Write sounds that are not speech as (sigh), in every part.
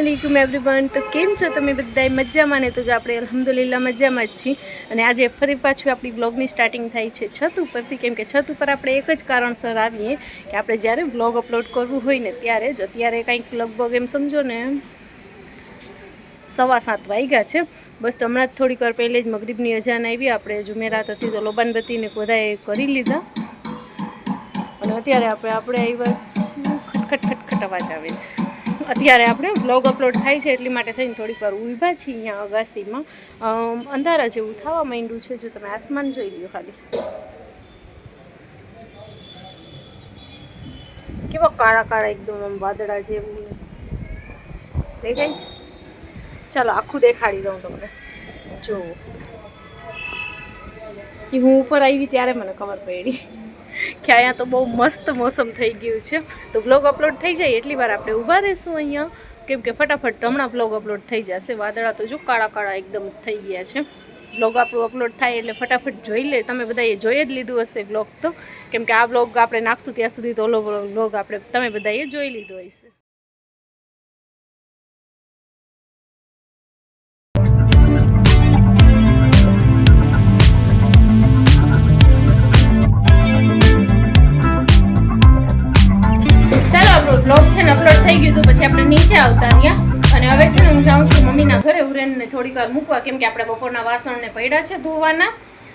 અસલામ everyone તો કેમ છો તમે બધા મજામાં ને? તો જો આપણે અલહમદુલિલ્લા મજામાં જ છીએ. અને આજે ફરી પાછું આપણી બ્લોગની સ્ટાર્ટિંગ થાય છે છત ઉપરથી. કેમ કે છત ઉપર આપણે એક જ કારણસર આવીએ કે આપણે જ્યારે બ્લોગ અપલોડ કરવું હોય ને ત્યારે જ અત્યારે કંઈક લગભગ એમ સમજો ને, સવા સાત વાગ્યા છે. બસ હમણાં જ થોડીક વાર પહેલે જ મગરીબની અજાન આવી. આપણે જુમેરાત હતી તો લોબાનબત્તીને બધાએ કરી લીધા. અને અત્યારે આપણે આપણે આવ્યા ખટખટ ખટખટ અવાજ આવે છે. અત્યારે આપણે બ્લોગ અપલોડ થાય છે એટલી માટે થઈને થોડીક વાર ઊભા છીએ અહીંયા અગાસીમાં. અંધારા જેવું થવા માંડ્યું છે, જો તમે આસમાન જોઈ લ્યો ખાલી. કેવા કાળા કાળા એકદમ આમ વાદળા જેવું દેખાય છે? ચાલો, આખું દેખાડી દઉં તમને. જો. હું ઉપર આવી ત્યારે મને ખબર પડી. કે અહીંયા તો બહુ મસ્ત મોસમ થઈ ગયું છે. તો બ્લોગ અપલોડ થઈ જાય એટલી વાર આપણે ઊભા રહીશું અહીંયા. કેમ કે ફટાફટ હમણાં બ્લોગ અપલોડ થઈ જશે. વાદળા તો જો કાળા કાળા એકદમ થઈ ગયા છે. બ્લોગ આપણું અપલોડ થાય એટલે ફટાફટ જોઈ લે. તમે બધાએ જોઈ જ લીધું હશે બ્લોગ તો. કેમ કે આ બ્લોગ આપણે નાખશું ત્યાં સુધી તો ઓલો બ્લોગ આપણે તમે બધાએ જોઈ લીધો હશે. થઈ ગયું તો પછી આપણે નીચે આવતા રહ્યા. અને હવે છે ને હું જાઉં છું મમ્મીના ઘરે ઉરેનને થોડીક વાર મૂકવા, કેમ કે આપણે બપોરના વાસણને પડ્યા છે ધોવાના.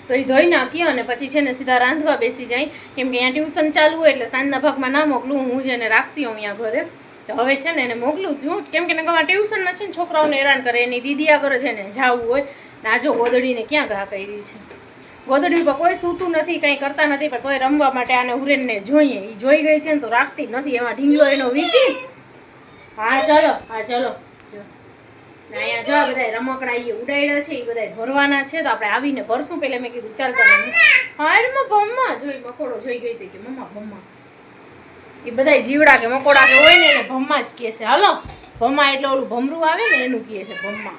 તો એ ધોઈ નાખીએ અને પછી છે ને સીધા રાંધવા બેસી જાય. કેમ કે અહીંયા ટ્યુશન ચાલુ હોય એટલે સાંજના ભાગમાં ના મોકલું, હું જ એને રાખતી હોઉં અહીંયા ઘરે. તો હવે છે ને એને મોકલું છું કેમ કે નકર ટ્યુશનમાં છે ને છોકરાઓને હેરાન કરે, એની દીદી આગળ છે ને જાવું હોય. ને આ જો ગોદડીને ક્યાં ઘા કરી છે. ગોદડી ઉપર કોઈ સૂતું નથી, કંઈ કરતા નથી, પણ તોય રમવા માટે આને ઉરેનને જોઈએ. એ જોઈ ગઈ છે ને તો રાખતી નથી. એમાં ઢીંગલો એનો વીકી હા, ચલો હા, ચલો. અહીંયા જો બધા રમકડા એ ઉડાડ્યા છે એ બધા ભરવાના છે, તો આપણે આવીને ભરશું. પેલા મેં કીધું, ચાલ તને હા એમાં ભમ્મા જોઈ, મકોડો જોઈ ગઈ હતી કે મમ્મા, ભમ્મા. એ બધા જીવડા કે મકોડા કે હોય ને, એને ભમ્મા જ કહે છે. હાલો, ભમ્મા એટલે ઓલું ભમરું આવે ને, એનું કહે છે ભમ્મા.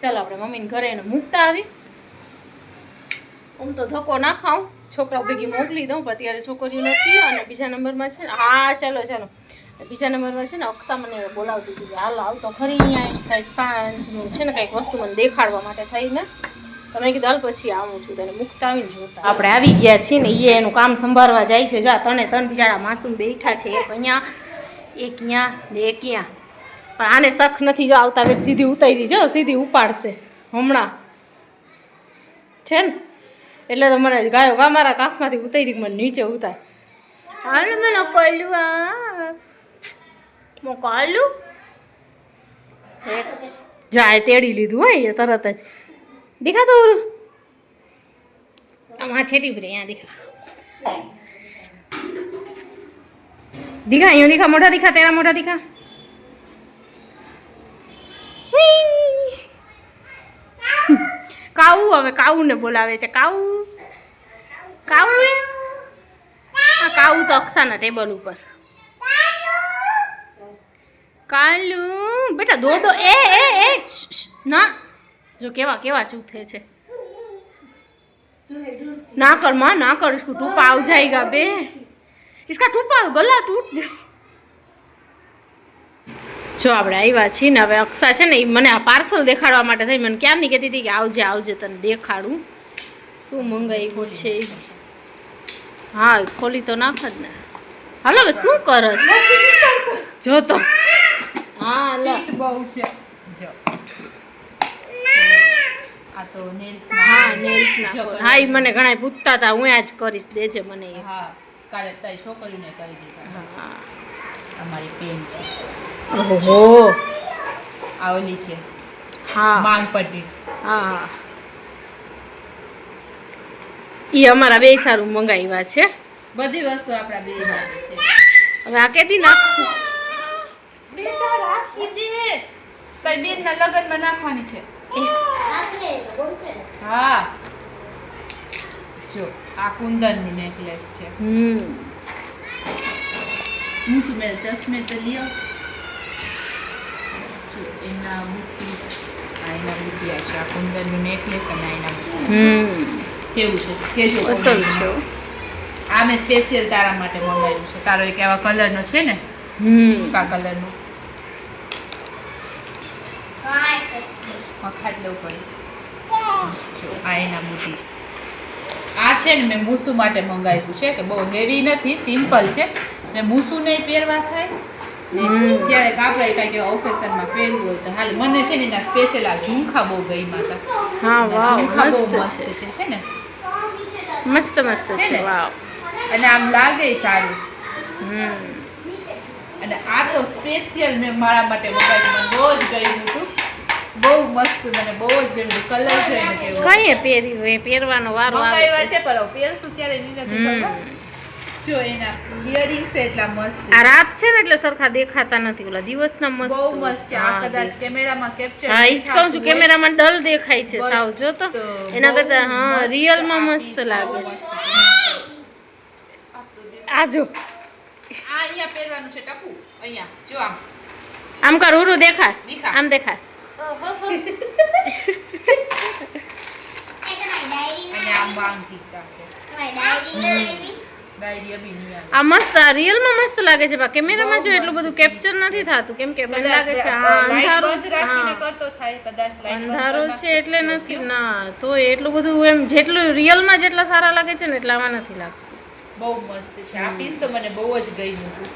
ચાલો, આપણે મમ્મીને ઘરે એને મૂકતા આવી. હું તો ધક્કો ના ખાઉં. છોકરા ભેગી મોકલી દઉં, પણ અત્યારે છોકરીઓ નથી, અને બીજા નંબરમાં છે હા, ચાલો ચાલો. બીજા નંબરમાં છે ને અક્ષા મને બોલાવતી હતી કે, હાલ, આવ તો ખરી અહીંયા. કંઈક સાંજનું છે ને, કંઈક વસ્તુ મને દેખાડવા માટે થઈને તમે કીધું, હાલ પછી આવું છું. તને મૂકતા આવીને જોતા. આપણે આવી ગયા છીએ ને એ એનું કામ સંભાળવા જાય છે. જા તને ત્રણ બિચારા માસૂમ બેઠા છે, એક અહીંયા એક અહીંયા ને એક અહીંયા પણ આને શખ નથી જો આવતા વેચ સીધી ઉતારી, જો સીધી ઉપાડશે. હમણાં. છે ને? એટલે તો મને ગાયો ગા મારા કાંખમાંથી ઉતારી મને નીચે ઉતાર. હાલ મને કોલ્યું આ મો કોલ્યું જા તેડી લીધું હોય તરત જ. દેખા તો આમાં છેટી ભરે અહીંયા દેખા. દીખા અહીંયા દીખા મોઢા દીખા તેરા મોઢા દીખા. કાવું હવે કાઉને બોલાવે છે કાઉ. કાવું આ કાવું તો અક્ષાના ટેબલ ઉપર. કાલુ બેટા દો દો એ એ એ શ્શ, શ્શ, ના જો કેવા કેવા ચૂથે છે ના કર માં ના કર इसको टूपा आव जाएगा बे इसका टूपा गला टूट जा જો આપણે આવ્યા છીએ ને હવે અક્ષા છે ને ઈ મને આ પાર્સલ દેખાડવા માટે થઈ મને ક્યારની કહેતી હતી કે આવજે આવજે તને દેખાડું શું મંગાવ્યું છે હા ખોલી તો નાખ જ ને હાલો હવે શું કરસ જો તો હા લે. બહુ છે. જો. આ તો નેલ્સ હા નેલ્સ ના હા ઈ મને ઘણા પૂછતા હતા હું આજ કરીશ દેજે મને હા કાલે તારી છોકરીને કરી દીધા હા અમારી પેન છે. ઓહો. આ ઓલી છે. હા. હા. ઈ અમારા બે સારું મંગાવ્યા છે. બધી વસ્તુ આપણા બે છે. હવે આ કેથી નાખશું બે તો રાખી દે તારી લગનમાં નાખવાની છે? હા. જો આ કુંદનની નેકલેસ છે. હમ. હું શું મેં ચશ્મે તો લ્યો? એના બુટી આ એના આ છે આ કુંદનનું નેકલેસ અને એના હમ. કેવું છે? કેજો અસલ છે. આને સ્પેશિયલ તારા માટે મંગાવ્યું છે. તારો એક એવા કલરનો છે ને? હમ. કલર કલરનો ખાટ પડે જો આ એના બુટી આ છે ને મેં મૂસુ માટે મંગાવ્યું છે કે બહુ હેવી નથી સિમ્પલ છે. ને મૂસુ નહીં પહેરવા થાય. ક્યારેક આપણે કાંઈક એવા ઓકેશનમાં પહેરવું હોય તો હાલ મને છે ને એના સ્પેશિયલ આ ઝુમખા બહુ ગઈ માતા હા વાવ મસ્ત છે. છે ને. મસ્ત મસ્ત છે? વાવ. અને આમ લાગે સારું. હમ. અને આ તો સ્પેશિયલ મેં મારા માટે મંગાવ્યું બહુ જ ગયું હતું. બહુ મસ્ત મને બહુ જ ગમ્યું. કલર છે કેવું. કઈ પહેરી હોય પહેરવાનો વારો આવે છે? પણ પહેરશું ત્યારે એની નથી જો એના ઇયરિંગ્સ એટલા મસ્ત. આ રાત છે ને એટલે સરખા દેખાતા નથી. ઓલા દિવસના મસ્ત બહુ મસ્ત છે. આ કદાચ કેમેરામાં કેપ્ચર હા ઈ જ કહું છું કેમેરામાં ડલ દેખાય છે સાવ. જો તો એના કરતા હા રિયલમાં મસ્ત લાગે છે. આ જો. આ અહીંયા પહેરવાનું છે ટકુ. અહીંયા જો આમ. આમ કર ઉરુ દેખાય. આમ દેખાય (laughs) આ મસ્ત રિયલમાં મસ્ત લાગે છે કેમેરામાં જો એટલું બધું કેપ્ચર નથી થતું. કેમ કે મને લાગે છે હા. અંધારું અંધારો છે એટલે નથી. ના તો એટલું બધું એમ જેટલું રિયલમાં જેટલા સારા લાગે છે ને એટલામાં નથી લાગતું. બહુ મસ્ત છે. આ પીસ તો મને બહુ જ ગમ્યું હતું.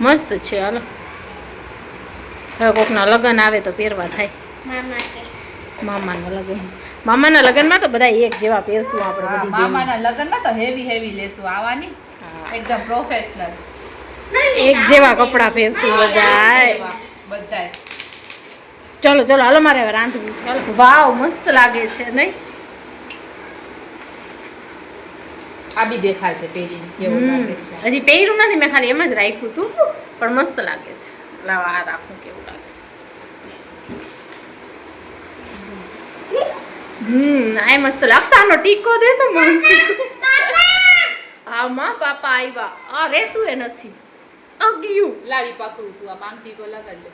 મસ્ત છે હાલો. હવે કોકના લગ્ન આવે તો પહેરવા થાય. મામાના. લગ્ન. મામાના લગ્નમાં તો બધા એક જેવા પહેરશું આપણે બધી મામાના લગ્નમાં તો હેવી હેવી લેશું આવવાની એકદમ પ્રોફેશનલ એક જેવા કપડાં પહેરશું બધા બધા ચલો ચલો હાલો મારે હવે રાંધવું છે. વાવ મસ્ત લાગે છે નહીં? આ બી દેખાય છે લાગે છે. હજી પહેર્યું નથી મેં ખાલી એમ જ રાખ્યું હતું પણ મસ્ત લાગે છે. લાવા આ રાખું કેવું લાગે છે હમ આ મસ્ત લાગશે ટીકો દે તો મને હા માં પાપા આવ્યા અરે તું એ નથી અગિયું લાવી પકડું તું આ માંગતી કો લગાડ લે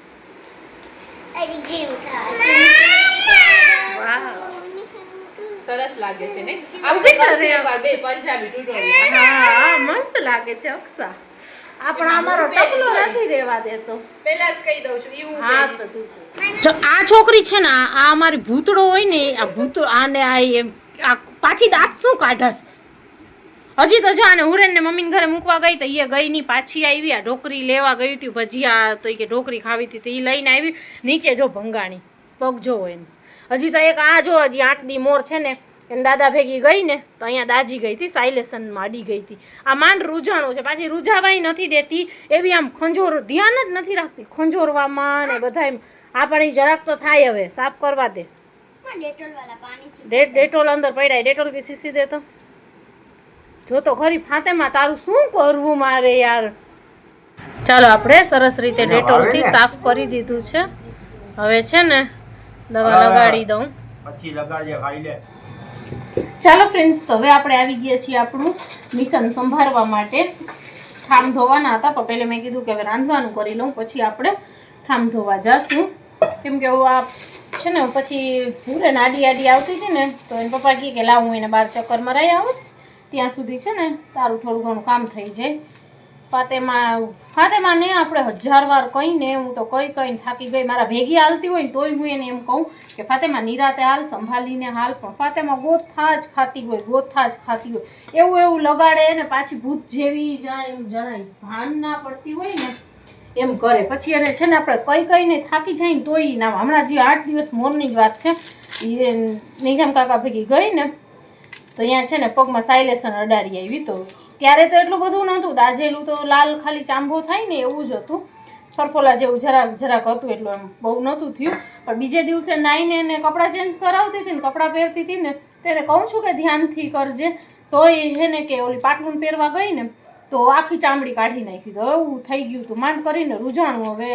સરસ લાગે છે ને? આપણે કરે એકવાર બે પંજાબી tutorial. હા મસ્ત લાગે છે અક્ષા. આ પણ અમારો ટકલો નથી રહેવા દેતો. પહેલા જ કહી દઉં છું એવું હા તો આ છોકરી છે ને, આ અમારી ભૂતડો હોય ને, આ ભૂતડો આને આ એમ આ પાછી દાંત શું કાઢસ? હજી તો જો આને હુરેન ને મમ્મીને ઘરે મૂકવા ગઈ તો એ ગઈ ની પાછી આવી, આ ઢોકરી લેવા ગઈ હતી ભજીયા તો એ કે ઢોકરી ખાવી હતી તો એ લઈને આવી. નીચે જો ભંગાણી, પગ જો એને હજી તો એક આ જો, હજી દી મોર છે ને, એને દાદા ભેગી ગઈ ને, તો અહીંયા દાજી ગઈ હતી સાયલેશનમાં અડી ગઈ હતી. આ માંડ રૂજાણું છે, પાછી રૂઝાવાય નથી દેતી, એવી આમ ખંજોર ધ્યાન જ નથી રાખતી. ખંજોરવામાં ને બધા એમ આ પણ જરાક તો થાય હવે સાફ કરવા દે. ડેટોલ અંદર પડ્યા ડેટોલ બી સીસી દે તો. જો તો ખરી ફાતેમાં તારું શું કરવું મારે યાર? ચાલો આપણે સરસ રીતે ડેટોલથી સાફ કરી દીધું છે. હવે છે ને દવા લગાડી દઉં. પછી લગાડજે ખાઈ લે. ચાલો ફ્રેન્ડ્સ તો હવે આપણે આવી ગયા છીએ આપણું મિશન સંભાળવા માટે. ઠામ ધોવાના હતા પણ પહેલે મેં કીધું કે હવે રાંધવાનું કરી લઉં પછી આપણે ઠામ ધોવા જાશું. કેમ કે હું આ છે ને, પછી હું ને આડી આડી આવતી હતી ને, તો એને પપ્પા કહે કે લાવ હું એને બાર ચક્કર મરાઈ આવું. ત્યાં સુધી છે ને, તારું થોડું ઘણું કામ થઈ જાય. ફાતેમાં ફાતેમાં ને આપણે હજાર વાર કહીને હું તો કઈ કઈ થાકી ગઈ. મારા ભેગી હાલતી હોય ને, તોય હું એને એમ કહું કે ફાતેમાં નિરાતે હાલ, સંભાળીને હાલ, પણ ફાતેમાં ગોથા જ ખાતી હોય ગોથા જ ખાતી હોય. એવું એવું લગાડે ને પાછી ભૂત જેવી જણાય. ભાન ના પડતી હોય ને એમ કરે. પછી એને છે ને આપણે કઈ કઈને થાકી જાય ને તોય ના હમણાં જે આઠ દિવસ મોરની વાત છે એ નિજામ કાકા ભેગી ગઈ ને તો અહીંયા છે ને પગમાં સાયલેશન અડાડી આવી તો. ત્યારે તો એટલું બધું નહોતું. દાજેલું તો લાલ ખાલી ચાંબો થાય ને એવું જ હતું. ફરફોલા જેવું જરાક જરાક હતું એટલું એમ. બહુ નહોતું થયું. પણ બીજે દિવસે નાઈને એને કપડાં ચેન્જ કરાવતી હતી ને, કપડાં પહેરતી હતી ને તેને કહું છું કે ધ્યાનથી કરજે. તોય છે ને કે ઓલી પાટલું પહેરવા ગઈ ને તો આખી ચામડી કાઢી નાખી તો એવું થઈ ગયું હતું માંડ કરીને રૂજાણું હવે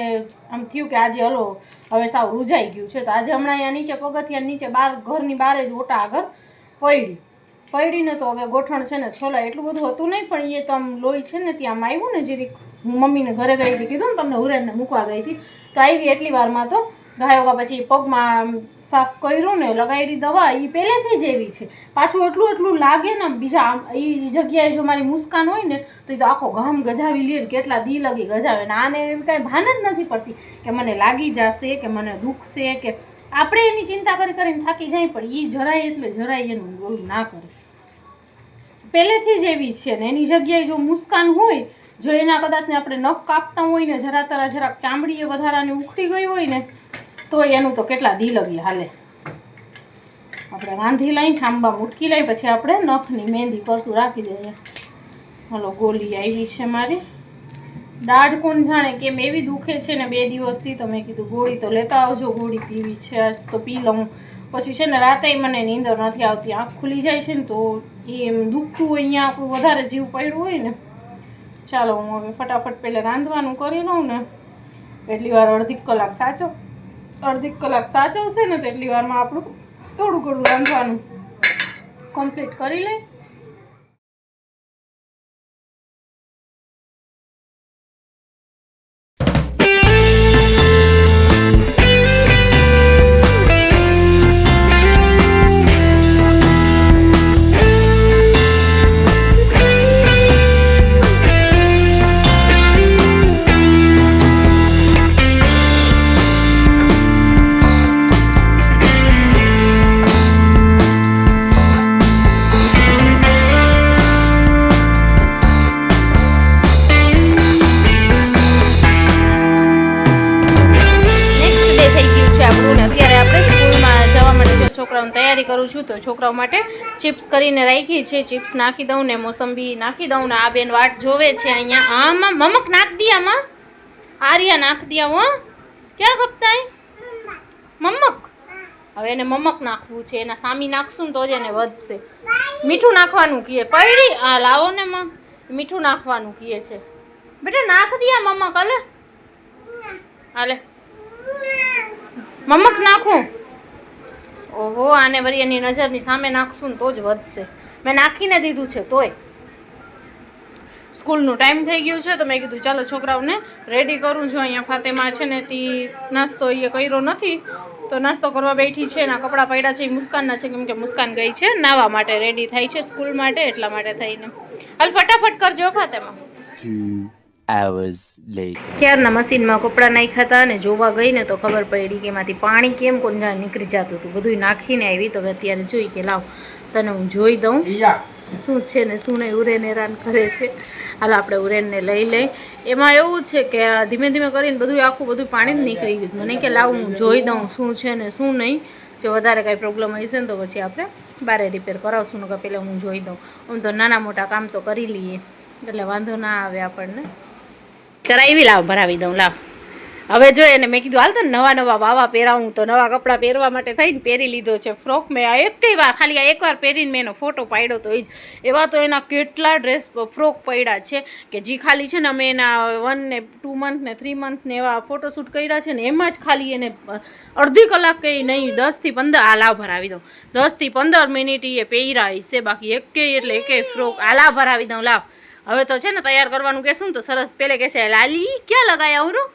આમ થયું કે આજે હલો, હવે સાવ રૂજાઈ ગયું છે. તો આજે હમણાં અહીંયા નીચે પગથિયા નીચે બાર, ઘરની બહાર જ ઓટા આગળ પડી પડીને તો હવે ગોઠણ છે ને છોલા એટલું બધું હતું નહીં, પણ એ તો આમ લોહી છે ને ત્યાં આવ્યું ને જરીક હું મમ્મીને ઘરે ગઈ હતી કીધું ને તમને હુરેનને મૂકવા ગઈ હતી, તો આવી એટલી વારમાં તો ગાયોગા પછી પગમાં સાફ કર્યું ને લગાવેલી દવા એ પહેલેથી જ એવી છે. પાછું એટલું એટલું લાગે ને, બીજા એ જગ્યાએ જો મારી મુસ્કાન હોય ને, તો એ તો આખો ગામ ગજાવી લે ને, કેટલા દી લગી ગજાવે. ને આને એમ કાંઈ ભાન જ નથી પડતી કે મને લાગી જશે, કે મને દુખશે, કે આપણે એની ચિંતા કરી કરીને થાકી જાય, પણ એ જરાય એટલે જરાય એનું બોલું ના કરે. પહેલેથી જ એવી છે ને, એની જગ્યાએ જો મુસ્કાન હોય, જો એના કદાચ ને આપણે નખ કાપતા હોય ને, જરા તરા જરાક ચામડીએ વધારાની ઉખડી ગઈ હોય ને તો એનું તો કેટલા દી લગી હાલે. આપણે રાંધી લઈ ઠાંબા મૂટકી લઈ પછી આપણે નખની મહેંદી પરસું રાખી દઈએ. હલો, ગોલી આવી છે મારી. દાઢ કોણ જાણે કેમ એવી દુખે છે ને બે દિવસથી તો મેં કીધું ગોળી તો લેતા આવજો, ગોળી પીવી છે, આજ તો પી લઉં. પછી છે ને રાતે મને નીંદર નથી આવતી, આંખ ખુલી જાય છે ને તો એમ દુખતું હોય, અહીંયા આપણું વધારે જીવ પડ્યું હોય ને. ચાલો, હું હવે ફટાફટ પહેલાં રાંધવાનું કરી લઉં ને. એટલી વાર અડધી કલાક સાચો. અડધી કલાક સાચવશે ને તેટલી વારમાં આપણું થોડું ઘણું રાંધવાનું કમ્પ્લીટ કરી લઈ છોકરાઓની તૈયારી કરું છું તો છોકરાઓ માટે ચિપ્સ કરીને રાખી છે. ચિપ્સ નાખી દઉં ને મોસંબી નાખી દઉં ને આ બેન વાટ જોવે છે અહીંયા. આમાં મમક નાખ દી આમાં. આર્યા નાખ દિયા હો. ક્યાં કપતાય મમક. હવે એને મમક નાખવું છે. એના સામી નાખશું તો જ એને વધશે. મીઠું નાખવાનું કીએ. પડી? આ લાવો ને માં મીઠું નાખવાનું કીએ છે. બેટા, નાખ દિયા મમક, હાલે? હાલે. મમક નાખું. ઓહો, આને વળી એની નજરની સામે નાખશું ને તો જ વધશે. મેં નાખીને દીધું છે, તોય. સ્કૂલનું ટાઈમ થઈ ગયું છે, તો મેં કીધું, ચાલો છોકરાઓને રેડી કરું છું. અહીંયા ફાતેમાં છે ને, તે નાસ્તો એ કર્યો નથી. તો નાસ્તો કરવા બેઠી છે એના કપડાં પડ્યા છે, એ મુસ્કાનના છે, કેમ કે મુસ્કાન ગઈ છે. નાવા માટે રેડી થઈ છે, સ્કૂલ માટે, એટલા માટે થઈને. હાલ ફટાફટ કરજો ફાતેમાં. Hours later. ક્યારના મશીનમાં કપડાં નાખ્યા હતા અને જોવા ગઈ ને તો ખબર પડી કે એમાંથી પાણી કેમ કોણ જાણે નીકળી જતું હતું. બધું નાખીને આવી. તો અત્યારે જોઈ કે લાવ તને હું જોઈ દઉં. શું છે ને શું નહીં ઉરેન હેરાન કરે છે. હાલ આપણે ઉરેનને લઈ લઈ. એમાં એવું છે કે આ ધીમે ધીમે કરીને બધું આખું બધું પાણી જ નીકળી ગયું મને કે લાવ હું જોઈ દઉં શું છે ને શું નહીં. જો વધારે કાંઈ પ્રોબ્લેમ હશે ને તો પછી આપણે બારે રિપેર કરાવશું. ને પહેલાં હું જોઈ દઉં. આમ તો નાના મોટા કામ તો કરી લઈએ. એટલે વાંધો ના આવે આપણને. કરાવી લાવ, ભરાવી દઉં, લાવ. હવે જો એને મેં કીધું, હાલ તો નવા નવા વાવા પહેરાવું તો નવા કપડાં પહેરવા માટે થઈને પહેરી લીધો છે. ફ્રોક મેં આ એક વાર, ખાલી આ એકવાર પહેરીને મેં એનો ફોટો પાડ્યો તો જ. એવા તો એના કેટલા ડ્રેસ ફ્રોક પડ્યા છે કે જે ખાલી છે ને અમે એના વન ને ટુ મંથ ને થ્રી મંથ ને એવા ફોટોશૂટ કર્યા છે ને એમાં જ ખાલી એને અડધી કલાક કંઈ નહીં દસથી પંદર, આ લાવ ભરાવી દઉં. દસથી પંદર મિનિટ એ પહેર્યા છે, બાકી એકે એટલે એકેય ફ્રોક, આ લાવ ભરાવી દઉં, લાવ. હવે તો છે ને તૈયાર કરવાનું કહેશું ને તો સરસ, પેલે કહેશે લાલી? ક્યાં લગાયા અવરું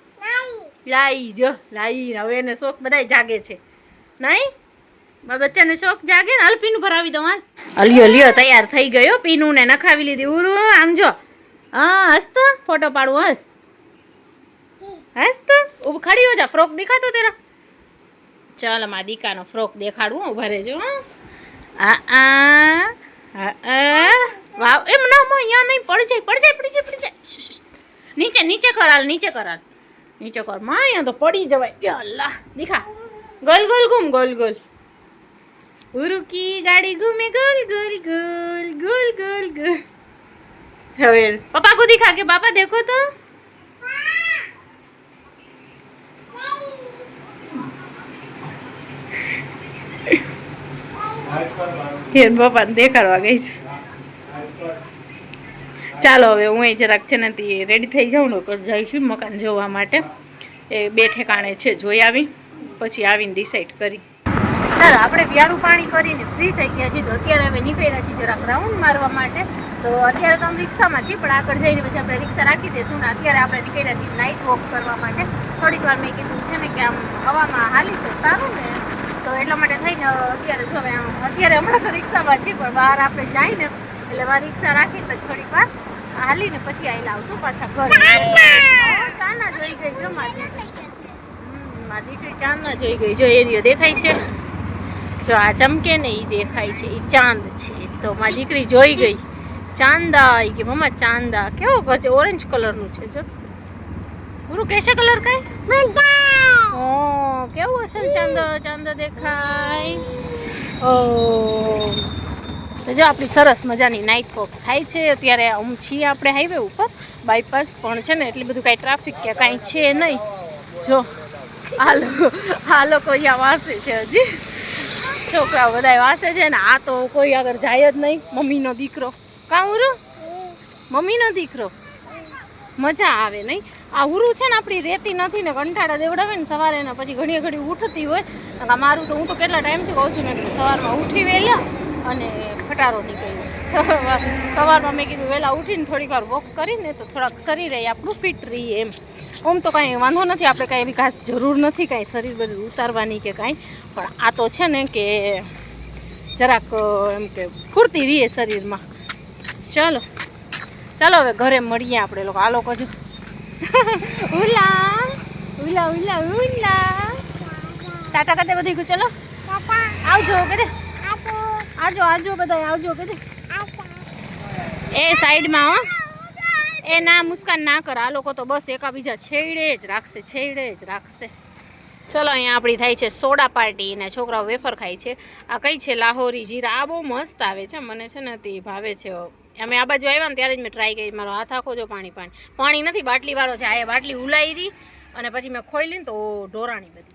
લાઈ, જો, લાઈ. હવે એને શોખ બધાય જાગે છે. નહીં મારા બચ્ચાને શોખ જાગે ને? હાલ પીનું ભરાવી દઉં, હાલ. લ્યો લ્યો, તૈયાર થઈ ગયો પીનું ને નખાવી લીધી. ઉરુ, આમ જો. હા હસ તો ફોટો પાડું, હસ. હસ તો ઉભ ખડી હો જા, ફ્રોક દેખાતો તેરા. ચાલ મારા દીકાનો ફ્રોક દેખાડું ઊભા રહેજો, હં. આ. વાવ, એમ ના માં અહીંયા નહીં, પડી જાય પડી જાય પડી જાય પડી જાય. નીચે નીચે કરાલ નીચે કરાલ. નીચે કરમાં અહીંયા તો પડી જવાય. કે અલ્લાહ. દેખા. ગોલ ગોલ ગુમ, ગોલ ગોલ. ઉરુકી ગાડી ઘૂમે ગોલ ગોલ ગોલ ગોલ ગોલ ગોલ. હવે પપ્પા કો દેખા કે પાપા દેખો તો. Thank you. એ પપ્પાને દેખાડવા ગઈ છે. ચાલો હવે હું એ જરાક છે ને તે રેડી થઈ જાઉં ને જઈશું મકાન જોવા માટે. એ બે ઠેકાણે છે, જોઈ આવી, પછી આવીને ડિસાઈડ કરી. ચાલો, આપણે વ્યારું પાણી કરીને ફ્રી થઈ ગયા છીએ તો અત્યારે અમે નીકળ્યા છીએ જરાક રાઉન્ડ મારવા માટે. તો અત્યારે તો અમે રિક્ષામાં છીએ, પણ આગળ જઈને પછી આપણે રિક્ષા રાખી દઈશું ને અત્યારે આપણે નીકળ્યા છીએ નાઇટ વોક કરવા માટે. થોડીક વાર મેં કીધું છે ને કે આમ હવામાં હાલી તો સારું ને. તો એટલા માટે થઈને અત્યારે જો અત્યારે હમણાં તો રિક્ષામાં છીએ પણ બહાર આપણે જાય ને એટલે મારે રિક્ષા રાખીને પછી થોડીક વાર હાલીને પછી આવીને આવશું પાછા ઘરે. ચાના જોઈ ગઈ જો મારી દીકરી. ચાંદના જોઈ ગઈ. જો એરિયો દેખાય છે? જો આ ચમકે ને એ દેખાય છે એ ચાંદ છે. તો મારી દીકરી જોઈ ગઈ. ચાંદા આવી કે મમ્મા ચાંદા. કેવો ઘર છે ઓરેન્જ કલરનું છે જો. ગુરુ કેસે કલર કઈ? ઓ કેવું હશે ચંદ ચાંદ દેખાય ઓ જો આપણી સરસ મજાની નાઇટ વોક થાય છે અત્યારે આમ છીએ આપણે હાઈવે ઉપર બાયપાસ પણ છે ને એટલી બધું કાંઈ ટ્રાફિક કે કાંઈ છે નહીં જો આ લોકો આ લોકો અહીંયા વાસે છે હજી છોકરાઓ બધા વાસે છે ને આ તો કોઈ આગળ જાય જ નહીં મમ્મીનો દીકરો કાં ઉરું મમ્મીનો દીકરો મજા આવે નહીં આ ઉરું છે ને આપણી રેતી નથી ને કંટાળા દેવડાવે ને સવારે ને પછી ઘણી ઘડી ઉઠતી હોય. મારું તો હું તો કેટલા ટાઈમથી કહું છું કીધું સવારમાં ઉઠી વહેલા અને ખટારો નીકળ્યો. (laughs) સવાર, સવારમાં મેં કીધું વહેલા ઉઠીને થોડીક વાર વોક કરીને તો થોડાક શરીરે આપણું ફિટ રહીએ એમ. આમ તો કાંઈ વાંધો નથી, આપણે કાંઈ એવી ખાસ જરૂર નથી કાંઈ શરીર બધું ઉતારવાની કે કાંઈ. પણ આ તો છે ને કે જરાક, એમ કે ફૂરતી રહીએ શરીરમાં. ચાલો ચાલો હવે ઘરે મળીએ આપણે લોકો. આ લોકો જો ઉલા ઉલા ઉલા ઉલા ટાટા કરતે બધી ગયું ચલો આવજો કે આજો આજો બધા આવજો કે એ સાઈડમાં હો. એ ના મુસ્કાન ના કર. આ લોકો તો બસ એકાબીજા છેડે જ રાખશે છેડે જ રાખશે. ચલો અહીંયા આપણી થાય છે સોડા પાર્ટી ને છોકરાઓ વેફર ખાય છે. આ કઈ છે? લાહોરી જીરા. આ બહુ મસ્ત આવે છે. મને છે ને તે ભાવે છે અમે આ બાજુ આવ્યા ને ત્યારે જ મેં ટ્રાય કરી. મારો હાથ આખો જો પાણી પાણી. પાણી નથી બાટલી વાળો છે. આ બાટલી ઉલાઈ રહી અને પછી મેં ખોઈ લઈને તો ઢોરાણી બધી.